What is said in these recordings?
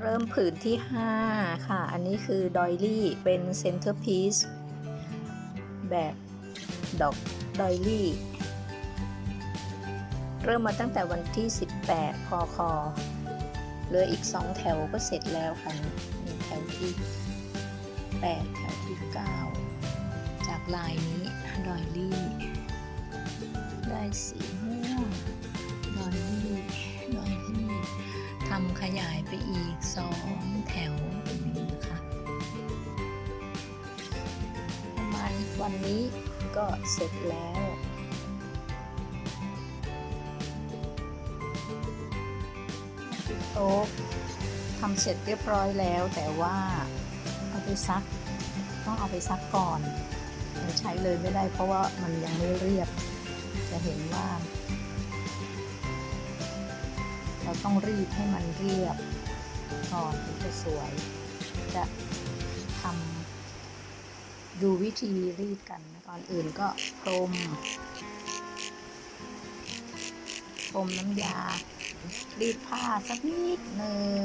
เริ่มผืนที่ 5 ค่ะ อันนี้คือดอยลี่เป็นเซนเตอร์พีซแบบดอกดอยลี่ เริ่มมาตั้งแต่วันที่ 18คอคอเหลืออีก 2 แถวก็เสร็จแล้วค่ะนี่แถวที่ 8 แถวที่ 9 จากลายนี้ดอยลี่ ได้สี ทำขยายไปอีก 2 แถวแบบนี้นะคะประมาณวันนี้ก็เสร็จแล้วโต๊ะทำเสร็จเรียบร้อยแล้ว แต่ว่าเอาไปซักต้องเอาไปซักก่อนมันใช้เลยไม่ได้เพราะว่ามันยังไม่เรียบ จะเห็นว่า เราต้องรีดให้มันเรียบก่อนถึงจะสวย จะทำดูวิธีรีดกันนะก่อนอื่นก็พรมพรมน้ำยา รีดผ้าสักนิดหนึ่ง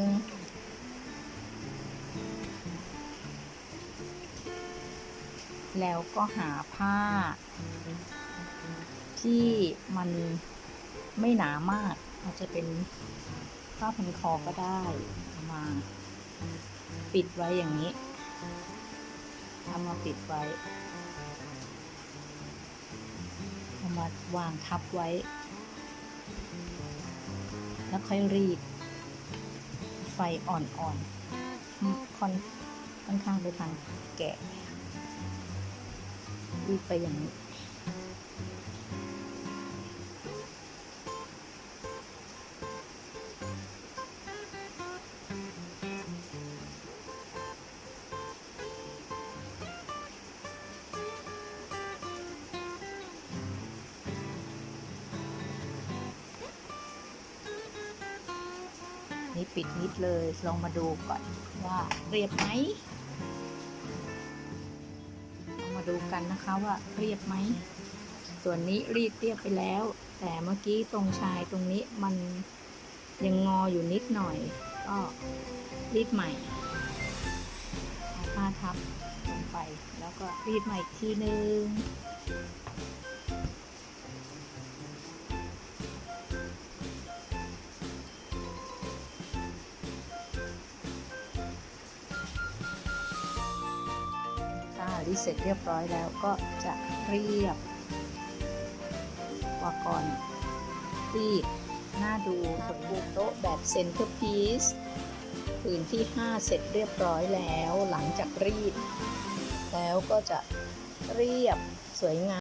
แล้วก็หาผ้า ที่มันไม่หนามาก อาจจะเป็นผ้าพันคอก็ได้มาปิดไว้อย่างนี้เอามาปิดไว้เอามาวางทับไว้ แล้วค่อยรีด ไฟอ่อนๆค่อนค่อนข้างไปทางแกะรีดไปอย่างนี้ นี่ปิดนิดเลยลองมาดูก่อนว่าเรียบไหมลองมาดูกันนะคะว่าเรียบไหม ส่วนนี้รีดเรียบไปแล้ว แต่เมื่อกี้ตรงชายตรงนี้มันยังงออยู่นิดหน่อย ก็รีดใหม่ผ้าทับลงไป แล้วก็รีดใหม่อีกทีนึง ที่เสร็จเรียบร้อยแล้วก็จะเรียบกว่าก่อนรีดหน้าดูสมบูรณ์โต๊ะแบบเซนเตอร์พีซผืนที่ 5 เสร็จเรียบร้อยแล้วหลังจากรีด แล้วก็จะเรียบสวยงาม